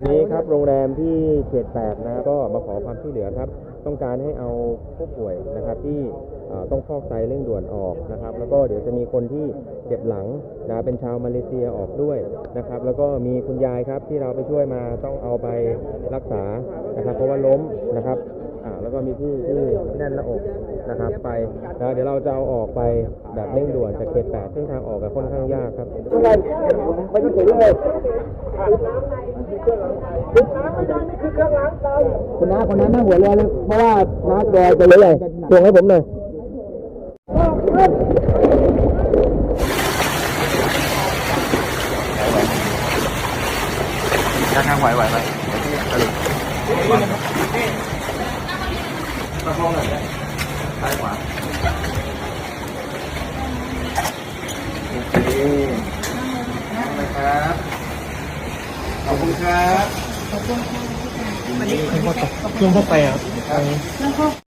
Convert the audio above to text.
วันนี้ครับโรงแรมที่เขตแปดนะก็มาขอความช่วยเหลือครับ ต้องการให้เอาผู้ป่วยนะครับที่ต้องฟอกไตเร่งด่วนออกนะครับ แล้วก็เดี๋ยวจะมีคนที่เจ็บหลังนะเป็นชาวมาเลเซียออกด้วยนะครับ แล้วก็มีคุณยายครับที่เราไปช่วยมาต้องเอาไปรักษานะครับ เพราะว่าล้มนะครับแล้วก็มีที่ที่แน่นหน้าอกนะครับไปนะเดี๋ยวเราจะเอาออกไปแบบเร่งด่วนจากเขตแปดซึ่งทางออกก็ค่อนข้างยากครับ คุณน้าคนนั้นนั่งหัวเรือเลยเพราะว่าน้าแกจะเลยใหญ่ทวงให้ผมหน่อยจะทางไหวไหวไหมประคองหน่อยนะซ้ายขวาโอเคนะครับ ขอบคุณครับเครื่องเข้าไปอะ